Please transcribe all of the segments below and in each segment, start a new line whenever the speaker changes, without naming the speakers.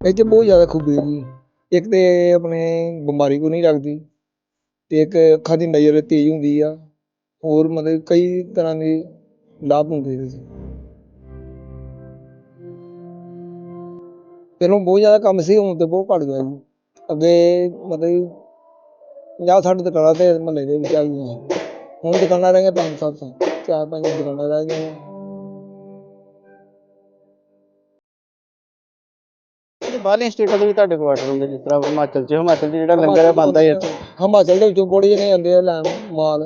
ਇਹ 'ਚ ਬਹੁਤ ਜ਼ਿਆਦਾ ਖੂਬੀ ਹੈ ਜੀ। ਇੱਕ ਤੇ ਆਪਣੇ ਬਿਮਾਰੀ ਕੋਈ ਨਹੀਂ ਲੱਗਦੀ ਤੇ ਇੱਕ ਅੱਖਾਂ ਦੀ ਨਜ਼ਰ ਤੇਜ਼ ਹੁੰਦੀ ਆ। ਹੋਰ ਮਤਲਬ ਕਈ ਤਰ੍ਹਾਂ ਦੇ ਲਾਭ ਹੁੰਦੇ ਇਹਦੇ 'ਚ ਪਹਿਲਾਂ ਬਹੁਤ ਜ਼ਿਆਦਾ ਕੰਮ ਸੀ, ਹੁਣ ਤੇ ਬਹੁਤ ਘੱਟ ਗਿਆ ਜੀ। ਅੱਗੇ ਮਤਲਬ ਪੰਜਾਹ ਸੱਠ ਦੁਕਾਨਾਂ ਤੇ ਮਹੱਲੇ ਦੇ ਵਿੱਚ ਆ ਗਈਆਂ ਹੁਣ ਦੁਕਾਨਾਂ ਰਹਿ ਗਈਆਂ ਪੰਜ ਸੱਤ, ਚਾਰ ਪੰਜ ਦੁਕਾਨਾਂ ਰਹਿ ਗਈਆਂ।
ਤੇ ਬਾਹਰਲੀਆਂ ਸਟੇਟਾਂ ਦੇ ਵੀ ਤੁਹਾਡੇ ਕੋਲ ਆਰਡਰ ਹੁੰਦੇ ਜਿਸ ਤਰ੍ਹਾਂ ਹਿਮਾਚਲ 'ਚ ਹਿਮਾਚਲ 'ਚ ਜਿਹੜਾ ਲੰਗਰ ਹੈ ਬੰਦਾ ਹੀ
ਹਿਮਾਚਲ ਦੇ ਵਿੱਚੋਂ ਬੜੇ ਜਣੇ ਆਉਂਦੇ ਆ ਲੈਣ ਮਾਲ।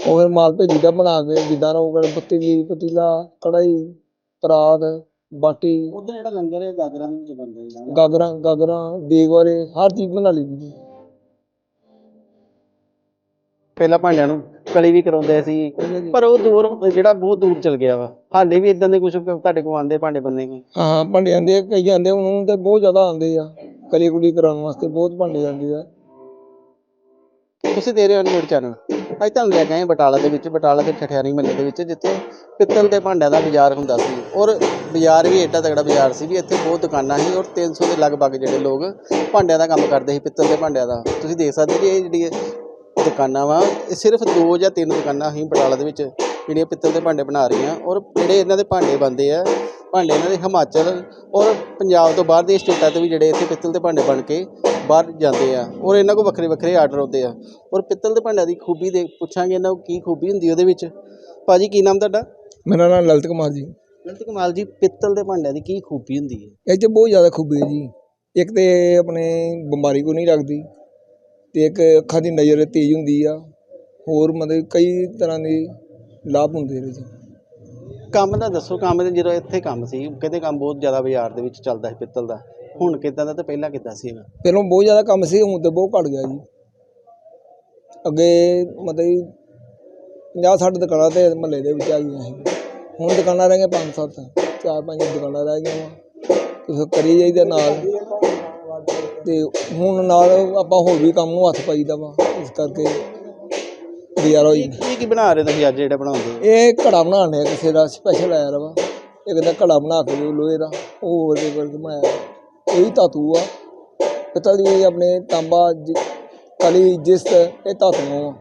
ਉਹ ਫਿਰ ਮਾਲ ਭੇਜੀਦਾ ਬਣਾ ਕੇ ਜਿੱਦਾਂ ਉਹ ਪਤੀਲੀ ਪਤੀਲਾ ਕੜਾਈ ਪਰਾਤ ਬਾਟੀ।
ਉਧਰ ਜਿਹੜਾ ਲੰਗਰ ਹੈ ਗਾਗਰਾਂ ਦੇ ਵਿੱਚ ਬੰਦਾ
ਗਾਗਰਾਂ ਗਾਗਰਾਂ ਦੇਗਵਾਰੇ ਹਰ ਚੀਜ਼ ਬਣਾ ਲਈ ਦੀ।
ਪਹਿਲਾਂ ਭਾਂਡਿਆਂ ਨੂੰ ਕਲੀ ਵੀ ਕਰਾਉਂਦੇ ਸੀ। ਪਰ ਉਹ ਦੂਰ ਜਿਹੜਾ ਬਹੁਤ ਦੂਰ ਚਲ ਗਿਆ ਵਾ। ਹਾਲੇ ਵੀ ਇਦਾਂ ਦੇ ਕੁਝ ਤੁਹਾਡੇ ਕੋਲ ਆਉਂਦੇ ਭਾਂਡੇ ਬੰਨੇ ਕੋਈ
ਹਾਂ ਭਾਂਡੇ ਆਉਂਦੇ ਆ, ਕਈ ਆਉਂਦੇ ਆ, ਉਹਨੂੰ ਤੇ ਬਹੁਤ ਜ਼ਿਆਦਾ ਆਉਂਦੇ ਆ। ਕਲੀ ਕੁਲੀ ਕਰਾਉਣ ਵਾਸਤੇ ਬਹੁਤ ਭਾਂਡੇ ਆਉਂਦੇ ਆ।
ਤੁਸੀਂ ਦੇ ਰਹੇ ਹੋ ਚੈਨਲ। ਅੱਜ ਤੁਹਾਨੂੰ ਲੈ ਆਏ ਬਟਾਲਾ ਦੇ ਵਿੱਚ ਬਟਾਲਾ ਦੇ ਠਠਿਆਰੀ ਮਹੱਲੇ ਦੇ ਵਿੱਚ ਜਿੱਥੇ ਪਿੱਤਲ ਦੇ ਭਾਂਡਿਆਂ ਦਾ ਬਾਜ਼ਾਰ ਹੁੰਦਾ ਸੀ। ਔਰ ਬਾਜ਼ਾਰ ਵੀ ਏਡਾ ਤਗੜਾ ਬਾਜ਼ਾਰ ਸੀ ਵੀ ਇੱਥੇ ਬਹੁਤ ਦੁਕਾਨਾਂ ਸੀ ਔਰ 300 ਦੇ ਲਗਭਗ ਜਿਹੜੇ ਲੋਕ ਭਾਂਡਿਆਂ ਦਾ ਕੰਮ ਕਰਦੇ ਸੀ ਪਿੱਤਲ ਦੇ ਭਾਂਡਿਆਂ ਦਾ। ਤੁਸੀਂ ਦੇਖ ਸਕਦੇ ਜੀ ਇਹ ਜਿਹੜੀ ਦੁਕਾਨਾਂ ਵਾ। ਇਹ ਸਿਰਫ ਦੋ ਜਾਂ ਤਿੰਨ ਦੁਕਾਨਾਂ ਹੀ ਬਟਾਲਾ ਦੇ ਵਿੱਚ ਜਿਹੜੀਆਂ ਪਿੱਤਲ ਦੇ ਭਾਂਡੇ ਬਣਾ ਰਹੀਆਂ। ਔਰ ਜਿਹੜੇ ਇਹਨਾਂ ਦੇ ਭਾਂਡੇ ਬਣਦੇ ਆ ਭਾਂਡੇ ਇਹਨਾਂ ਦੇ ਹਿਮਾਚਲ ਔਰ ਪੰਜਾਬ ਤੋਂ ਬਾਹਰ ਦੀਆਂ ਸਟੇਟਾਂ ਤੋਂ ਵੀ ਜਿਹੜੇ ਇੱਥੇ ਪਿੱਤਲ ਦੇ ਭਾਂਡੇ ਬਣ ਕੇ ਬਾਹਰ ਜਾਂਦੇ ਆ। ਔਰ ਇਹਨਾਂ ਕੋਲ ਵੱਖਰੇ ਵੱਖਰੇ ਆਰਡਰ ਆਉਂਦੇ ਆ। ਔਰ ਪਿੱਤਲ ਦੇ ਭਾਂਡਿਆਂ ਦੀ ਖੂਬੀ ਦੇ ਪੁੱਛਾਂਗੇ ਇਹਨਾਂ ਨੂੰ ਕੀ ਖੂਬੀ ਹੁੰਦੀ ਉਹਦੇ ਵਿੱਚ। ਭਾਜੀ ਕੀ ਨਾਮ ਤੁਹਾਡਾ?
ਮੇਰਾ ਨਾਮ ਲਲਿਤ ਕੁਮਾਰ ਜੀ।
ਲਲਿਤ ਕਮਾਲ ਜੀ ਪਿੱਤਲ ਦੇ ਭਾਂਡਿਆਂ ਦੀ ਕੀ ਖੂਬੀ ਹੁੰਦੀ ਹੈ?
ਇਹ 'ਚ ਬਹੁਤ ਜ਼ਿਆਦਾ ਖੂਬੀ ਹੈ ਜੀ। ਇੱਕ ਤੇ ਆਪਣੇ ਬਿਮਾਰੀ ਕੋਈ ਨਹੀਂ ਲੱਗਦੀ। ਤੇ ਇੱਕ ਅੱਖਾਂ ਦੀ ਨਜ਼ਰ ਤੇਜ਼ ਹੁੰਦੀ ਆ ਹੋਰ ਮਤਲਬ ਕਈ ਤਰ੍ਹਾਂ ਦੇ ਲਾਭ ਹੁੰਦੇ ਇਹਦੇ 'ਚ
ਕੰਮ ਦਾ ਦੱਸੋ ਕੰਮ ਦੇ ਜਦੋਂ ਇੱਥੇ ਕੰਮ ਸੀ ਕਹਿੰਦੇ ਕੰਮ ਬਹੁਤ ਜ਼ਿਆਦਾ ਬਾਜ਼ਾਰ ਦੇ ਵਿੱਚ ਚੱਲਦਾ ਸੀ ਪਿੱਤਲ ਦਾ। ਹੁਣ ਕਿੱਦਾਂ ਦਾ ਤੇ ਪਹਿਲਾਂ ਕਿੱਦਾਂ ਸੀ ਇਹਦਾ
ਪਹਿਲਾਂ ਬਹੁਤ ਜ਼ਿਆਦਾ ਕੰਮ ਸੀ ਹੁਣ ਤੇ ਬਹੁਤ ਘਟ ਗਿਆ ਜੀ। ਅੱਗੇ ਮਤਲਬ ਪੰਜਾਹ ਸੱਠ ਦੁਕਾਨਾਂ ਤੇ ਮਹੱਲੇ ਦੇ ਵਿੱਚ ਆ ਗਈਆਂ ਸੀ। ਹੁਣ ਦੁਕਾਨਾਂ ਰਹਿ ਗਈਆਂ ਪੰਜ ਸੱਤ ਚਾਰ ਪੰਜ ਦੁਕਾਨਾਂ ਰਹਿ ਗਈਆਂ ਵਾ। ਤੇ ਫਿਰ ਕਰੀ ਜਾਈਦਾ ਨਾਲ। ਤੇ ਹੁਣ ਨਾਲ ਆਪਾਂ ਹੋਰ ਵੀ ਕੰਮ ਨੂੰ ਹੱਥ ਪਾਈਦਾ ਵਾ ਇਸ ਕਰਕੇ ਗੁਜ਼ਾਰਾ ਹੋਈ
ਕੀ ਕੀ ਬਣਾ ਰਹੇ ਤੁਸੀਂ ਅੱਜ ਜਿਹੜਾ ਬਣਾਉਂਦੇ
ਇਹ ਘੜਾ ਬਣਾਉਣੇ ਆ ਕਿਸੇ ਦਾ ਸਪੈਸ਼ਲ ਆਇਆ ਰਵਾ ਇੱਕ ਦਾ ਘੜਾ ਬਣਾ ਕੇ ਦਿਓ ਲੋਹੇ ਦਾ ਉਹ ਵਰਗੇ ਵਰਗੇ ਬਣਾਇਆ। ਇਹ ਵੀ ਧਾਤੂ ਆ। ਪਿੱਤਲ ਦੀ ਆਪਣੇ ਤਾਂਬਾ ਜ- ਕਲੀ ਜਿਸਤ ਇਹ ਧਾਤੂਆਂ ਆ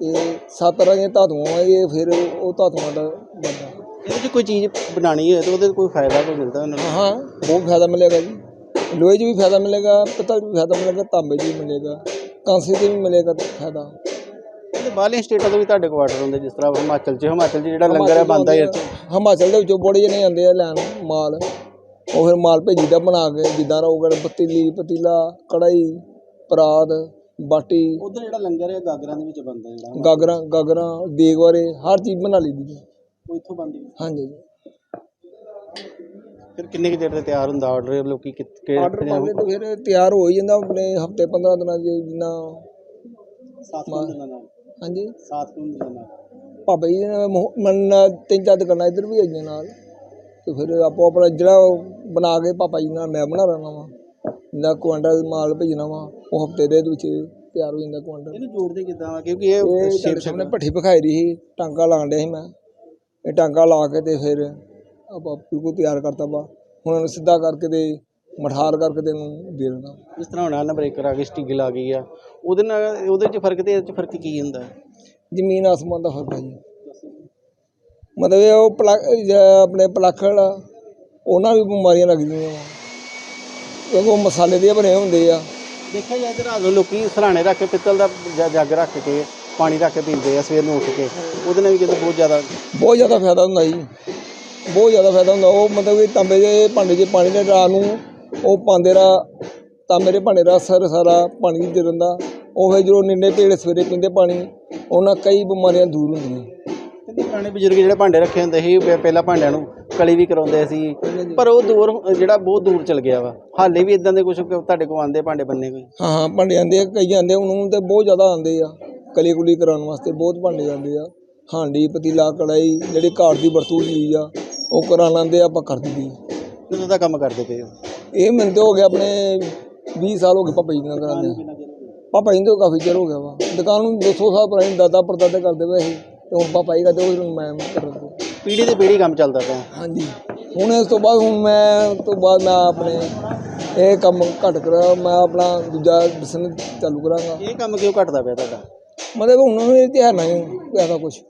ਤੇ ਸੱਤ ਤਰ੍ਹਾਂ ਦੀਆਂ ਧਾਤੂਆਂ ਆ ਇਹ ਫਿਰ ਉਹ ਧਾਤੂਆਂ ਦਾ ਬਣਦਾ।
ਇਹਦੇ 'ਚ ਕੋਈ ਚੀਜ਼ ਬਣਾਣੀ ਹੋਏ ਤਾਂ ਉਹਦੇ 'ਚ ਕੋਈ ਫਾਇਦਾ ਕੋਈ ਮਿਲਦਾ ਉਹਨਾਂ ਨੂੰ?
ਹਾਂ ਬਹੁਤ ਫਾਇਦਾ ਮਿਲੇਗਾ ਜੀ। ਲੋਹੇ 'ਚ ਵੀ ਫਾਇਦਾ ਮਿਲੇਗਾ ਪਿੱਤਲ 'ਚ ਵੀ ਫਾਇਦਾ ਮਿਲੇਗਾ ਤਾਂਬੇ 'ਚ ਵੀ ਮਿਲੇਗਾ ਕਾਂਸੇ 'ਚ ਵੀ ਮਿਲੇਗਾ ਫਾਇਦਾ।
ਤੇ ਬਾਹਰਲੀਆਂ ਸਟੇਟਾਂ ਤੋਂ ਵੀ ਤੁਹਾਡੇ ਕੋਲ ਆਰਡਰ ਹੁੰਦੇ ਜਿਸ ਤਰ੍ਹਾਂ ਹਿਮਾਚਲ 'ਚ ਹਿਮਾਚਲ 'ਚ ਜਿਹੜਾ ਲੰਗਰ ਹੈ ਬੰਦਾ ਹੀ ਇੱਥੇ।
ਹਿਮਾਚਲ ਦੇ ਵਿੱਚੋਂ ਬੜੇ ਜਣੇ ਆਉਂਦੇ ਆ ਲੈਣ ਮਾਲ। ਉਹ ਫਿਰ ਮਾਲ ਭੇਜੀਦਾ ਬਣਾ ਕੇ ਜਿੱਦਾਂ ਰੋਗੜ ਪਤੀਲੀ ਪਤੀਲਾ ਕੜਾਈ ਪਰਾਤ ਬਾਟੀ।
ਉਧਰ ਜਿਹੜਾ ਲੰਗਰ ਹੈ ਗਾਗਰਾਂ ਦੇ ਵਿੱਚ ਬੰਦਾ ਜਿਹੜਾ।
ਗਾਗਰਾਂ ਗਾਗਰਾਂ ਦੇਗਵਾਰੇ ਹਰ ਚੀਜ਼ ਬਣਾ ਲਈ ਦੀ
ਉਹ ਇੱਥੋਂ ਬੰਦੀ
ਹਾਂਜੀ।
ਫਿਰ ਕਿੰਨੇ ਕੁ ਦੇਰ ਤੇ ਤਿਆਰ ਹੁੰਦਾ ਆਰਡਰ ਲੋਕੀ ਕਿ- ਕਿ-
ਆਰਡਰ ਪਾਉਂਦੇ ਤਾਂ ਫਿਰ ਤਿਆਰ ਹੋ ਹੀ ਜਾਂਦਾ ਆਪਣੇ ਹਫ਼ਤੇ 15 ਦਿਨਾਂ ਚ ਜਿੰਨਾ
ਸਾਤ ਕੁ ਦਿਨਾਂ ਨਾਲ।
ਹਾਂਜੀ।
ਸਾਤ ਕੁ ਦਿਨਾਂ ਨਾਲ।
ਜੀ ਨੇ ਮੋਹ- ਮਨ ਤਿੰਨ ਚਾਰ ਦੁਕਾਨਾਂ ਇੱਧਰ ਵੀ ਆਈਆਂ ਨਾਲ। ਤੇ ਫਿਰ ਆਪੋ ਆਪਣਾ ਜਿਹੜਾ ਉਹ ਬਣਾ ਕੇ ਪਾਪਾ ਜੀ ਨਾਲ ਮੈਂ ਬਣਾ ਲੈਣਾ ਵਾ। ਜਿੰਨਾ ਕੁਆਂਟਲ ਮਾਲ ਭੇਜਣਾ ਵਾ ਉਹ ਹਫ਼ਤੇ ਦੇ ਵਿੱਚ ਤਿਆਰ ਹੋ ਜਾਂਦਾ ਕੁਆਂਟਲ
ਇਹਨੂੰ ਜੋੜਦੇ ਕਿੱਦਾਂ ਵਾ? ਕਿਉਂਕਿ ਇਹ
ਇਹ
ਸ਼ੇਪ
ਸਾਹਮਣੇ ਭੱਠੀ ਵਿਖਾਈ ਰਹੀ ਸੀ ਟਾਂਕਾ ਲਾਉਣ ਡਿਆ ਸੀ ਮੈਂ। ਇਹ ਟਾਂਕਾ ਲਾ ਕੇ ਤੇ ਫਿਰ ਆਪਾਂ ਬਿਲਕੁਲ ਤਿਆਰ ਕਰਤਾ ਵਾ ਹੁਣ ਇਹਨੂੰ ਸਿੱਧਾ ਕਰਕੇ ਤੇ ਮਠਾਰ ਕਰਕੇ ਤੇ ਇਹਨੂੰ ਦੇ ਦੇਣਾ
ਜਿਸ ਤਰ੍ਹਾਂ ਹੁਣ ਆਨਾ ਬ੍ਰੇਕਰ ਆ ਗਈ ਸਟੀਗਲ ਆ ਗਈ ਆ ਉਹਦੇ ਨਾਲ ਉਹਦੇ 'ਚ ਫ਼ਰਕ ਤੇ ਇਹਦੇ 'ਚ ਫ਼ਰਕ ਕੀ ਹੁੰਦਾ?
ਜ਼ਮੀਨ ਆਸਮਾਨ ਦਾ ਫ਼ਰਕ ਹੈ ਜੀ। ਮਤਲਬ ਇਹ ਉਹ ਪਲਾ ਜ- ਆਪਣੇ ਪਲਾਖੜ ਉਹਨਾਂ ਵੀ ਬਿਮਾਰੀਆਂ ਲੱਗਦੀਆਂ ਵਾ। ਕਿਉਂਕਿ ਉਹ ਮਸਾਲੇ ਦੇ ਬਣੇ ਹੁੰਦੇ ਆ।
ਦੇਖਿਆ ਜਾਏ ਤੇ ਰਾਤ ਨੂੰ ਲੋਕੀ ਸਰਾਣੇ ਰੱਖ ਕੇ ਪਿੱਤਲ ਦਾ ਜ- ਜੱਗ ਰੱਖ ਕੇ ਪਾਣੀ ਰੱਖ ਕੇ ਪੀਂਦੇ ਆ ਸਵੇਰ ਨੂੰ ਉੱਠ ਕੇ। ਉਹਦੇ ਨਾਲ ਵੀ ਕਿਤੇ ਬਹੁਤ ਜ਼ਿਆਦਾ
ਬਹੁਤ ਜ਼ਿਆਦਾ ਫਾਇਦਾ ਹੁੰਦਾ ਜੀ। ਬਹੁਤ ਜ਼ਿਆਦਾ ਫਾਇਦਾ ਹੁੰਦਾ। ਉਹ ਮਤਲਬ ਕਿ ਤਾਂਬੇ ਦੇ ਭਾਂਡੇ 'ਚ ਪਾਣੀ ਦੇ ਰਾਤ ਨੂੰ ਉਹ ਪਾਉਂਦੇ ਰਾ ਤਾਂਬੇ ਦੇ ਭਾਂਡੇ ਦਾ ਸਰ ਸਾਰਾ ਪਾਣੀ ਦੇ ਰਹਿੰਦਾ ਉਹ ਫਿਰ ਜਦੋਂ ਨਿੰਨੇ ਪੇੜ ਸਵੇਰੇ ਪੀਂਦੇ ਪਾਣੀ ਉਹਨਾਂ ਕਈ ਬਿਮਾਰੀਆਂ ਦੂਰ ਹੁੰਦੀਆਂ।
ਕਹਿੰਦੇ ਪੁਰਾਣੇ ਬਜ਼ੁਰਗ ਜਿਹੜੇ ਭਾਂਡੇ ਰੱਖੇ ਹੁੰਦੇ ਸੀ ਪਹਿ- ਪਹਿਲਾਂ ਭਾਂਡਿਆਂ ਨੂੰ ਕਲੀ ਵੀ ਕਰਾਉਂਦੇ ਸੀ ਪਰ ਉਹ ਦੂਰ ਜਿਹੜਾ ਬਹੁਤ ਦੂਰ ਚਲ ਗਿਆ ਵਾ। ਹਾਲੇ ਵੀ ਇਦਾਂ ਦੇ ਕੁਝ ਤੁਹਾਡੇ ਕੋਲ ਆਉਂਦੇ ਭਾਂਡੇ ਬੰਨੇ ਕੋਈ?
ਹਾਂ ਹਾਂ ਭਾਂਡੇ ਆਉਂਦੇ ਆ ਕਈ ਆਉਂਦੇ ਆ, ਉਹਨੂੰ ਤੇ ਬਹੁਤ ਜ਼ਿਆਦਾ ਆਉਂਦੇ ਆ। ਕਲੀ ਕੁਲੀ ਕਰਾਉਣ ਵਾਸਤੇ ਬਹੁਤ ਭਾਂਡੇ ਆਉਂਦੇ ਆ। ਹਾਂਡੀ ਪਤੀਲਾ ਕੜਾਈ ਜਿਹੜੀ ਘਰ ਦੀ ਵਰਤੋਂ ਦੀ ਚੀਜ਼ ਆ। ਉਹ ਕਰਾ ਲੈਂਦੇ ਆਪਾਂ ਕਰ ਦਈਦੀ
ਕਦੋਂ ਦਾ ਕੰਮ ਕਰਦੇ ਪਏ ਹੋ?
ਇਹ ਮੈਨੂੰ ਤੇ ਹੋ ਗਿਆ ਆਪਣੇ 20 ਸਾਲ ਹੋ ਗਏ ਪਾਪਾ ਜੀ ਨਾਲ ਕਰਾਉਂਦੇ ਪਾਪਾ ਜੀ ਤਾਂ ਕਾਫੀ ਚਿਰ ਹੋ ਗਿਆ ਵਾ। ਦੁਕਾਨ ਨੂੰ 200 ਸਾਲ ਪੁਰਾਣੀ ਦਾਦਾ ਪੜਦਾਦੇ ਕਰਦੇ ਪਏ ਸੀ। ਤੇ ਹੁਣ ਪਾਪਾ ਜੀ ਕਰਦੇ ਉਹ ਮੈਂ ਕਰਦਾ
ਪੀੜੀ ਤੇ ਪੀੜੀ ਕੰਮ ਚੱਲਦਾ ਪਿਆ।
ਹਾਂਜੀ। ਹੁਣ ਇਸ ਤੋਂ ਬਾਅਦ ਹੁਣ ਮੈਂ ਤੋਂ ਬਾਅਦ ਮੈਂ ਆਪਣੇ ਇਹ ਕੰਮ ਘੱਟ ਕਰਾਂ ਮੈਂ ਆਪਣਾ ਦੂਜਾ ਬਿਜ਼ਨਸ ਚਾਲੂ ਕਰਾਂਗਾ।
ਇਹ ਕੰਮ ਕਿਉਂ ਘਟਦਾ ਪਿਆ ਤੁਹਾਡਾ?
ਮਤਲਬ ਹੁਣ ਇਹ ਤੇ ਹੈ ਨਹੀਂ ਪੈਸਾ ਕੁਛ।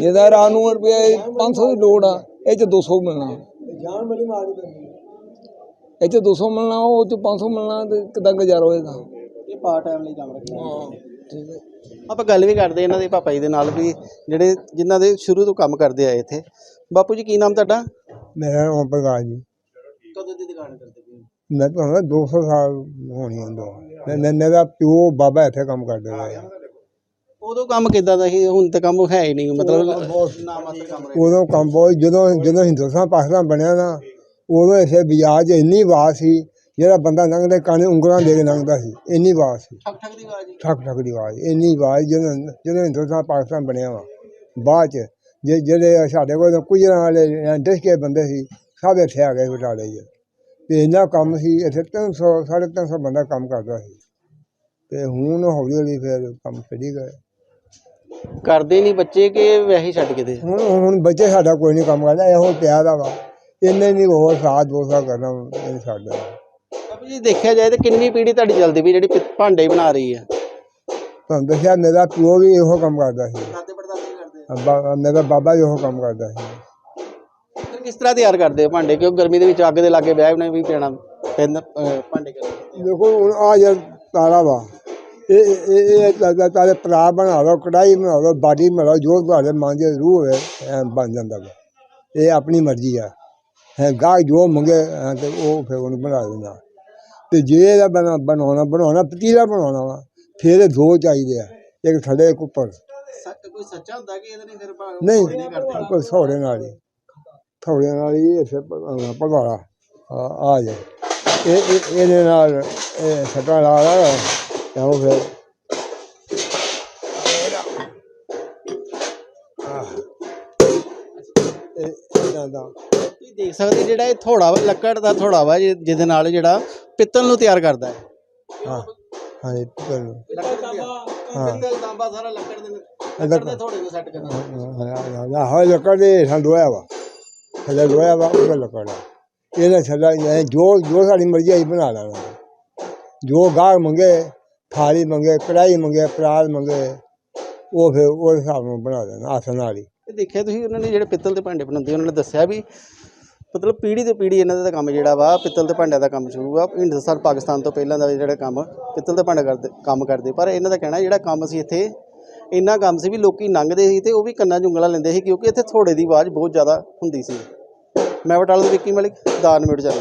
ਜਿਹਦਾ ਰਾਤ ਨੂੰ ਰੁਪਏ 500 ਦੀ ਲੋੜ ਆ। ਇਹ ਚ 200 ਮਿਲਣਾ। ਜਾਨ ਬੜੀ ਮਾਰੀ ਇਹ ਚ 200 ਮਿਲਣਾ ਉਹ ਚ 500 ਮਿਲਣਾ ਤੇ ਕਿਦਾਂ ਗੁਜ਼ਾਰਾ ਹੋਏਗਾ?
ਇਹ ਪਾਰਟ ਟਾਈਮ ਲਈ ਕੰਮ ਰੱਖਿਆ
ਹਾਂ ਠੀਕ ਹੈ।
ਆਪਾਂ ਗੱਲ ਵੀ ਕਰਦੇ ਇਹਨਾਂ ਦੇ ਪਾਪਾ ਜੀ ਦੇ ਨਾਲ ਵੀ ਜਿਹੜੇ ਜਿਨ੍ਹਾਂ ਦੇ ਸ਼ੁਰੂ ਤੋਂ ਕੰਮ ਕਰਦੇ ਆਏ ਇੱਥੇ। ਬਾਪੂ ਜੀ ਕੀ ਨਾਮ ਤੁਹਾਡਾ?
ਮੇਰਾ ਨਾਮ ਪ੍ਰਕਾਸ਼ ਜੀ।
ਕਦੋਂ ਦੀ ਦੁਕਾਨ ਕਰਦੇ ਪਏ
ਮੈਂ ਤੁਹਾਨੂੰ 200 ਸਾਲ ਹੋਣੀ ਹੁੰਦੋ ਮੈਂ ਮੇਰਾ ਪਿਓ ਬਾਬਾ ਇੱਥੇ ਕੰਮ ਕਰਦੇ ਰਹੇ।
ਉਦੋਂ ਕੰਮ ਕਿਦਾਂ ਦਾ ਸੀ? ਹੁਣ ਤੇ ਕੰਮ ਹੈ ਹੀ ਨਹੀਂ ਮਤਲਬ ਕੰਮ ਰਹਿ
ਉਦੋਂ ਕੰਮ ਬਹੁਤ ਜਦੋਂ ਜਦੋਂ ਹਿੰਦੁਸਤਾਨ ਪਾਕਿਸਤਾਨ ਬਣਿਆ ਨਾ ਉਦੋਂ ਇਸੇ ਬਾਜ਼ਾਰ 'ਚ ਇੰਨੀ ਆਵਾਜ਼ ਸੀ ਜਿਹੜਾ ਬੰਦਾ ਲੰਘਦਾ ਕਾਨੇ ਉਂਗਲਾਂ ਦੇ ਕੇ ਲੰਘਦਾ ਸੀ ਇੰਨੀ ਆਵਾਜ਼ ਸੀ।
ਠੱਕ ਠੱਕ ਦੀ ਆਵਾਜ਼ ਜੀ
ਠੱਕ ਠੱਕ ਦੀ ਆਵਾਜ਼ ਇੰਨੀ ਆਵਾਜ਼ ਜਦੋਂ ਜਦੋਂ ਹਿੰਦੁਸਤਾਨ ਪਾਕਿਸਤਾਨ ਬਣਿਆ ਵਾ ਬਾਅਦ 'ਚ ਜਿਹੜੇ ਸਾਡੇ ਕੋਲ ਕੁਝਰਾਂ ਵਾਲੇ ਡਿਸ਼ ਕੇ ਬੰਦੇ ਸੀ ਸਭ ਇੱਥੇ ਆ ਗਏ ਬਟਾਲੇ 'ਚ। ਤੇ ਇੰਨਾ ਕੰਮ ਸੀ ਇੱਥੇ 300 350 ਬੰਦਾ ਕੰਮ ਕਰਦਾ ਸੀ। ਤੇ ਹੁਣ ਹੌਲੀ ਹੌਲੀ ਫਿਰ ਕੰਮ ਛੱਡੀ ਗਏ।
ਕਰਦੇ ਨਹੀਂ ਬੱਚੇ ਕਿ ਵੈਸੇ ਹੀ ਛੱਡ ਕੇ ਦੇ
ਹੁਣ ਹੁਣ ਬੱਚੇ ਸਾਡਾ ਕੋਈ ਨਹੀਂ ਕੰਮ ਕਰਦਾ ਇਹੋ ਪਿਆ ਦਾ ਵਾ। ਇੰਨੇ ਨਹੀਂ ਹੋਰ ਸਾਥ ਦੋਸਾ ਕਰਨਾ ਇਹ ਸਾਡਾ
ਬਾਪੂ ਜੀ ਦੇਖਿਆ ਜਾਏ ਤਾਂ ਕਿੰਨੀ ਪੀੜ੍ਹੀ ਤੁਹਾਡੀ ਚੱਲਦੀ ਵੀ ਜਿਹੜੀ ਪਿ- ਭਾਂਡੇ ਬਣਾ ਰਹੀ ਹੈ।
ਤੁਹਾਨੂੰ ਦੱਸਿਆ ਮੇਰਾ ਪਿਓ ਵੀ ਇਹੋ ਕੰਮ ਕਰਦਾ ਸੀ।
ਦਾਦੇ ਪੜਦਾਦੇ ਕਰਦੇ
ਬਾ- ਮੇਰਾ ਬਾਬਾ ਵੀ ਇਹੋ ਕੰਮ ਕਰਦਾ ਸੀ।
ਫਿਰ ਕਿਸ ਤਰ੍ਹਾਂ ਤਿਆਰ ਕਰਦੇ ਹੋ ਭਾਂਡੇ? ਕਿਉਂ ਗਰਮੀ ਦੇ ਵਿੱਚ ਅੱਗ ਦੇ ਲਾਗੇ ਬਹਿ ਨੇ ਵੀ ਪੈਣਾ ਪੈਂਦਾ ਅਹ, ਭਾਂਡੇ
ਦੇਖੋ ਹੁਣ ਆ ਯਾਰ ਤਾਰਾ ਵਾ। ਇਹ ਇਹ ਇਹ- ਇਹ ਤਾਰੇ ਪਰਾ ਬਣਾ ਲਓ ਕੜਾਈ ਬਣਾ ਲਓ ਬਾਡੀ ਬਣਾ ਲਓ ਜੋ ਤੁਹਾਡੇ ਮਨ ਦੀ ਰੂਹ ਹੋਵੇ ਐਂ ਬਣ ਜਾਂਦਾ ਵਾ। ਇਹ ਆਪਣੀ ਮਰਜ਼ੀ ਆ। ਹੈ ਗਾਹ ਜੋ ਮੰਗੇ ਹੈਂ ਤੇ ਉਹ ਫਿਰ ਉਹਨੂੰ ਬਣਾ ਦਿੰਦਾ। ਤੇ ਜੇ ਇਹਦਾ ਬਣਾ ਬਣਾਉਣਾ ਬਣਾਉਣਾ ਪਤੀਲਾ ਬਣਾਉਣਾ ਵਾ ਫਿਰ ਇਹ ਦੋ ਚਾਹੀਦੇ ਆ ਇੱਕ ਥੱਲੇ ਇੱਕ ਉੱਪਰ।
ਸੱਚ ਕੋਈ ਸੱਚਾ ਹੁੰਦਾ ਕਿ ਇਹਦੇ ਨਹੀਂ ਫਿਰ ਭਾ-
ਨਹੀਂ ਕੋਈ ਥੋੜੇ ਨਾਲ ਹੀ। ਥੋੜੇ ਨਾਲ ਹੀ ਇੱਥੇ ਭਗਵਾੜਾ ਆ ਆ ਜਾ ਇਹ ਇਹ- ਇਹਦੇ ਨਾਲ ਇਹ ਸੱਟਾਂ ਲਾ ਲਾ। ਤਾਂ ਉਹ ਫਿਰ ਆਹ। ਇਹ ਇਦਾਂ ਦਾ
ਤੁਸੀਂ ਦੇਖ ਸਕਦੇ ਜਿਹੜਾ ਇਹ ਥੋੜਾ ਵਾ ਲੱਕੜ ਦਾ ਥੋੜਾ ਵਾ ਜਿ- ਜਿਹਦੇ ਨਾਲ ਜਿਹੜਾ ਪਿੱਤਲ ਨੂੰ ਤਿਆਰ ਕਰਦਾ ਹੈ।
ਹਾਂ ਹਾਂ ਇਹ ਚਲੋ
ਲੱਕੜ ਦਾ
ਹਾਂ।
ਪਿੱਤਲ ਤਾਂਬਾ ਸਾਰਾ ਲੱਕੜ ਦੇ ਲੱਕੜ ਦੇ ਥੋੜੇ ਨੂੰ ਸੈੱਟ ਕਰਨਾ।
ਹਾਂ ਹਾਂ ਲੱਕੜ ਦੇ ਸਾਂ ਲੋਇਆ ਵਾ। ਲੋਇਆ ਵਾ ਉਹ ਲੱਕੜ ਆ। ਇਹਦਾ ਇਹ ਜੋ ਜੋ ਸਾਡੀ ਮਰਜ਼ੀ ਆਈ ਬਣਾ ਲੈਣਾ। ਜੋ ਗਾਹ ਮੰਗੇ ਥਾਲੀ ਮੰਗੇ ਕੜਾਈ ਮੰਗੇ ਪਰਾਤ ਮੰਗੇ, ਉਹ ਫਿਰ ਉਹ ਹਿਸਾਬ ਨਾਲ ਬਣਾ ਦੇਣਾ ਆਸਨ ਨਾਲ ਹੀ।
ਇਹ ਦੇਖਿਆ ਤੁਸੀਂ, ਉਹਨਾਂ ਨੇ ਜਿਹੜੇ ਪਿੱਤਲ ਦੇ ਭਾਂਡੇ ਬਣਾਉਂਦੇ, ਉਹਨਾਂ ਨੇ ਦੱਸਿਆ ਵੀ ਮਤਲਬ ਪੀੜ੍ਹੀ ਤੇ ਪੀੜ੍ਹੀ ਇਹਨਾਂ ਦਾ ਕੰਮ ਜਿਹੜਾ ਵਾ, ਪਿੱਤਲ ਦੇ ਭਾਂਡਿਆਂ ਦਾ ਕੰਮ ਸ਼ੁਰੂ ਆ। ਹਿੰਦੁਸਤਾਨ, ਪਾਕਿਸਤਾਨ ਤੋਂ ਪਹਿਲਾਂ ਦਾ ਜਿਹੜਾ ਕੰਮ, ਪਿੱਤਲ ਦੇ ਭਾਂਡੇ ਕਰਦੇ, ਕੰਮ ਕਰਦੇ। ਪਰ ਇਹਨਾਂ ਦਾ ਕਹਿਣਾ, ਜਿਹੜਾ ਕੰਮ ਸੀ ਇੱਥੇ, ਇੰਨਾ ਕੰਮ ਸੀ ਵੀ ਲੋਕੀ ਲੰਘਦੇ ਸੀ ਤੇ ਉਹ ਵੀ ਕੰਨਾਂ ਜੁੰਗਲਾਂ ਲੈਂਦੇ ਸੀ, ਕਿਉਂਕਿ ਇੱਥੇ ਥੋੜੇ ਦੀ ਆਵਾਜ਼ ਬਹੁਤ ਜ਼ਿਆਦਾ ਹੁੰਦੀ ਸੀ। ਮੈਂ ਬਟਾਲਾ ਤੋਂ ਵਿੱਕੀ ਮਲਿਕ ਦਾਨ ਮਿੰਟ ਚੱਲ